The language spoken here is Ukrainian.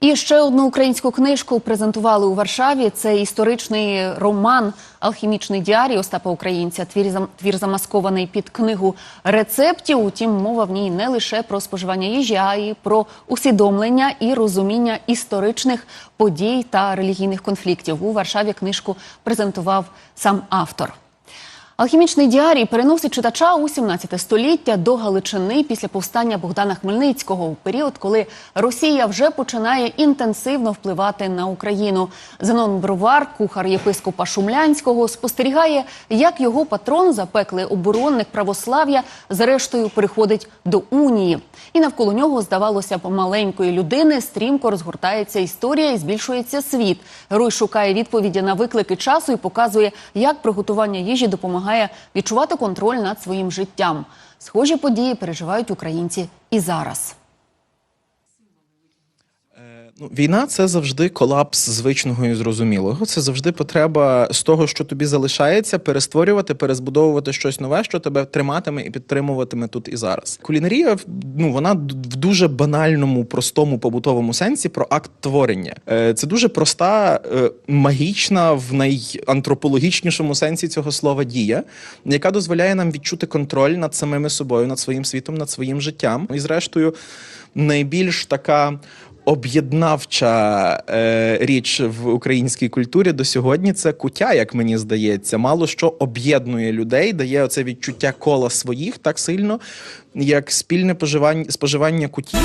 І ще одну українську книжку презентували у Варшаві. Це історичний роман Алхімічний діарій Остапа Українця. Твір, зам- твір замаскований під книгу рецептів. Утім, мова в ній не лише про споживання їжі, а й про усвідомлення і розуміння історичних подій та релігійних конфліктів. У Варшаві книжку презентував сам автор. Алхімічний діарій переносить читача у 17 століття до Галичини після повстання Богдана Хмельницького у період, коли Росія вже починає інтенсивно впливати на Україну. Зенон Бровар, кухар єпископа Шумлянського, спостерігає, як його патрон, запеклий оборонник православ'я, зрештою переходить до унії. І навколо нього, здавалося б, маленької людини стрімко розгортається історія і збільшується світ. Герой шукає відповіді на виклики часу і показує, як приготування їжі допомагає відчувати контроль над своїм життям. Схожі події переживають українці і зараз. Ну, війна це завжди колапс звичного і зрозумілого. Це завжди потреба з того, що тобі залишається, перестворювати, перезбудовувати щось нове, що тебе триматиме і підтримуватиме тут і зараз. Кулінарія ну вона в дуже банальному, простому побутовому сенсі про акт творення. Е, Це дуже проста, е, магічна в найантропологічнішому сенсі цього слова дія, яка дозволяє нам відчути контроль над самими собою, над своїм світом, над своїм життям. І зрештою, найбільш така об'єднавча е, річ в українській культурі до сьогодні це куття, як мені здається. Мало що об'єднує людей, дає оце відчуття кола своїх так сильно, як спільне поживання, споживання кутів.